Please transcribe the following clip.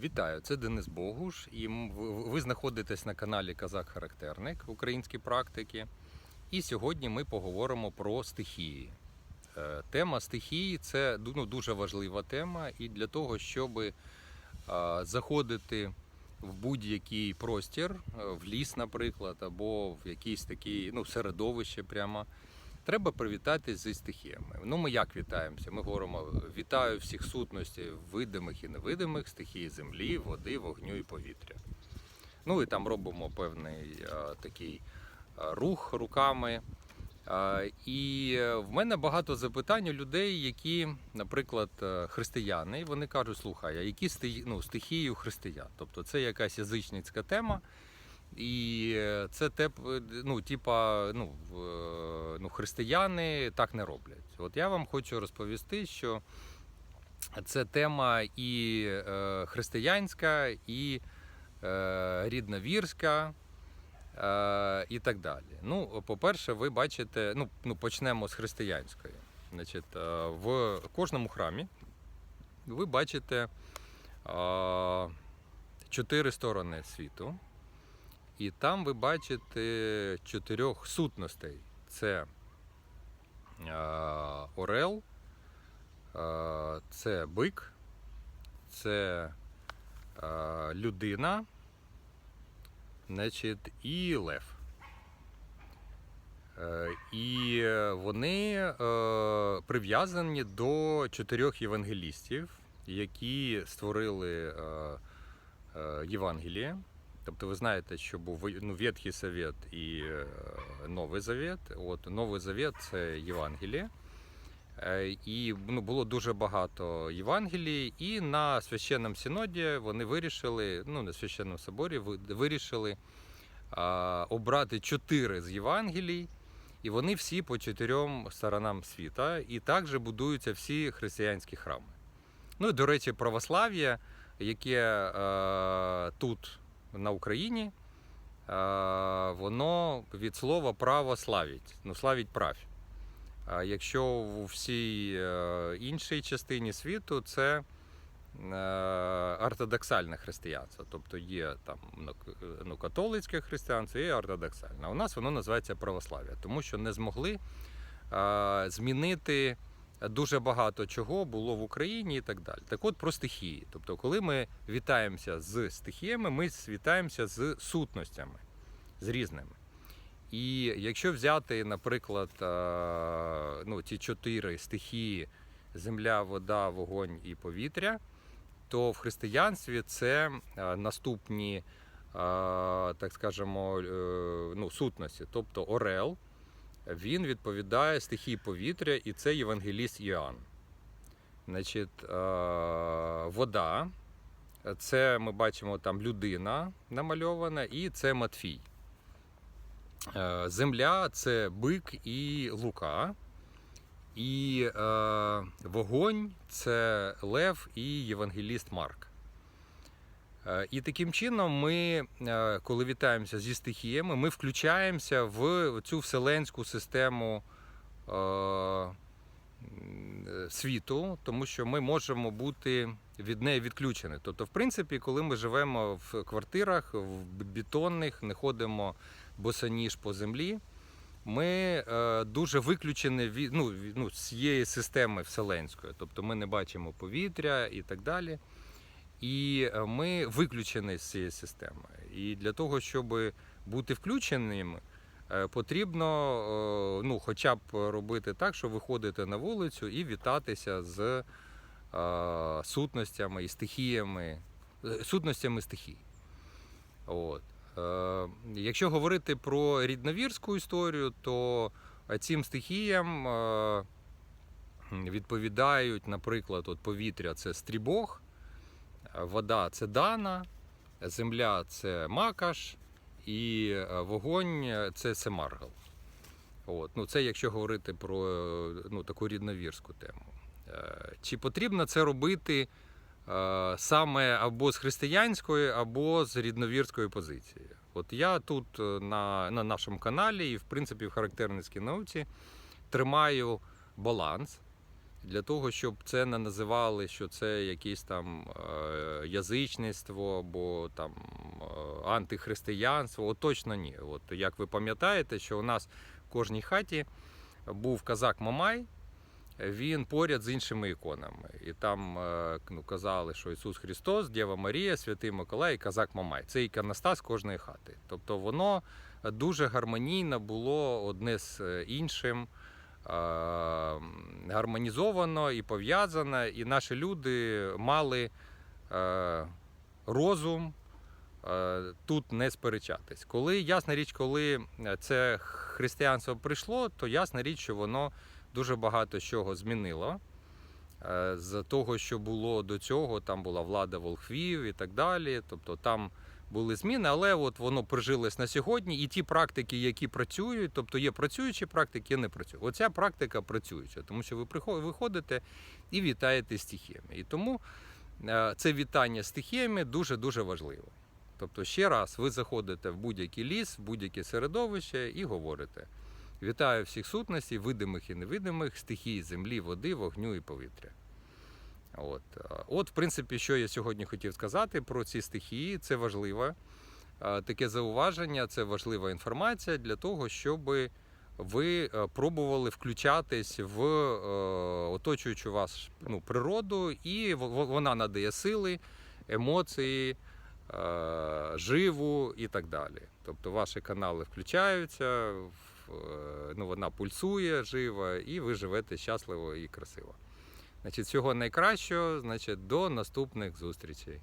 Вітаю, це Денис Богуш, і ви- знаходитесь на каналі Казак Характерник Українські практики. І сьогодні ми поговоримо про стихії. Е, Тема стихії це ну, дуже важлива тема, і для того, щоб е, заходити в будь-який простір, е, в ліс, наприклад, або в якийсь такий ну, середовище прямо. Треба привітатись зі стихіями. Ну, ми як вітаємося? Ми говоримо вітаю всіх сутностей видимих і невидимих стихій землі, води, вогню і повітря. Ну і там робимо певний а, такий а, рух руками. А, і е, в мене багато запитань у людей, які, наприклад, е, християни, і вони кажуть, слухай, а які стихії, ну, стихії у християн? Тобто це якась язичницька тема. І е, це теп, ну, типа, ну, е, ну, християни так не роблять. От я вам хочу розповісти, що це тема і е, християнська, і е, рідновірська, е, і так далі. Ну, по-перше, ви бачите, ну, ну почнемо з християнської. Значить, е, в кожному храмі ви бачите е, чотири сторони світу. І там ви бачите чотирьох сутностей: це е, Орел, е, це бик, це е, людина, значить, і лев. І вони прив'язані до чотирьох євангелістів, які створили Євангеліє. Тобто ви знаєте, що був ну, Ветхий Завет і е, Новий Завет. От Новий Завет це Євангеліє. Е, І ну, було дуже багато Євангелій, і на священному синоді вони вирішили, ну на священному соборі вирішили а, обрати чотири з Євангелій, і вони всі по чотирьом сторонам світа, і також будуються всі християнські храми. Ну і до речі, православ'я, яке е, тут на Україні, е, воно від слова право славить, ну славить правь. А якщо у всій е, іншій частині світу це е, ортодоксальне християнство, тобто є там ну, ну, католицьке християнство і ортодоксальне. У нас воно називається православ'я, тому що не змогли змінити дуже багато чого було в Україні і так далі. Так от про стихії. Тобто, коли ми вітаємося з стихіями, ми вітаємося з сутностями, з різними. І якщо взяти, наприклад, е, ну, ці чотири стихії земля, вода, вогонь і повітря, то в християнстві це е, наступні, е, так скажемо, ну, сутності. Тобто Орел, він відповідає стихії повітря, і це євангеліст Іоанн. Значить, е, вода, це ми бачимо там людина намальована, і це Матфій. Е, Земля це бик і лука. І е, вогонь це Лев і Євангеліст Марк. Е, і таким чином ми, е, коли вітаємося зі стихіями, ми включаємося в цю вселенську систему е, світу, тому що ми можемо бути від неї відключені. Тобто, в принципі, коли ми живемо в квартирах, в бетонних, не ходимо босоніж по землі, ми дуже виключені від, ну, ну, цієї системи вселенської. Тобто ми не бачимо повітря і так далі. І е, ми виключені з цієї системи. І для того, щоб бути включеними, е, потрібно е, ну, хоча б робити так, що виходити на вулицю і вітатися з сутностями і стихіями, сутностями стихій. От. Якщо говорити про рідновірську історію, то цим стихіям відповідають, наприклад, от повітря це стрібог, вода це дана, земля це макаш, і е, вогонь це семаргал. От. Ну, це якщо говорити про е, ну, таку рідновірську тему. Е, Чи потрібно це робити саме або з християнської, або з рідновірської позиції? От я тут на, на нашому каналі і, в принципі, в характерницькій науці тримаю баланс для того, щоб це не називали, що це якесь там е, язичництво або там е, антихристиянство. От точно ні. От як ви пам'ятаєте, що у нас в кожній хаті був казак Мамай. Він поряд з іншими іконами. І там е, ну, казали, що Ісус Христос, Дєва Марія, Святий Миколай і Казак Мамай. Це іконостас кожної хати. Тобто воно дуже гармонійно було одне з іншим. Е, Гармонізовано і пов'язано, і наші люди мали е, розум е, тут не сперечатись. Коли ясна річ, коли це християнство прийшло, то ясна річ, що воно дуже багато чого змінило. Е, З того, що було до цього, там була влада волхвів і так далі. Тобто там були зміни, але от воно прижилось на сьогодні. І ті практики, які працюють, тобто є працюючі практики, є не працюючі. Оця практика працююча, тому що ви виходите і вітаєте стихіями. І тому е, це вітання стихіями дуже дуже важливо. Тобто, ще раз, ви заходите в будь-який ліс, в будь-яке середовище і говорите. Вітаю всіх сутностей, видимих і невидимих, стихій землі, води, вогню і повітря. От. От, в принципі, що я сьогодні хотів сказати про ці стихії, це важливе таке зауваження, це важлива інформація для того, щоб ви е, пробували включатись в е, оточуючу вас ну, природу, і вона надає сили, емоції, е, живу і так далі. Тобто ваші канали включаються, е, ну, вона пульсує жива, і ви живете щасливо і красиво. Значить, всього найкращого, значить, до наступних зустрічей.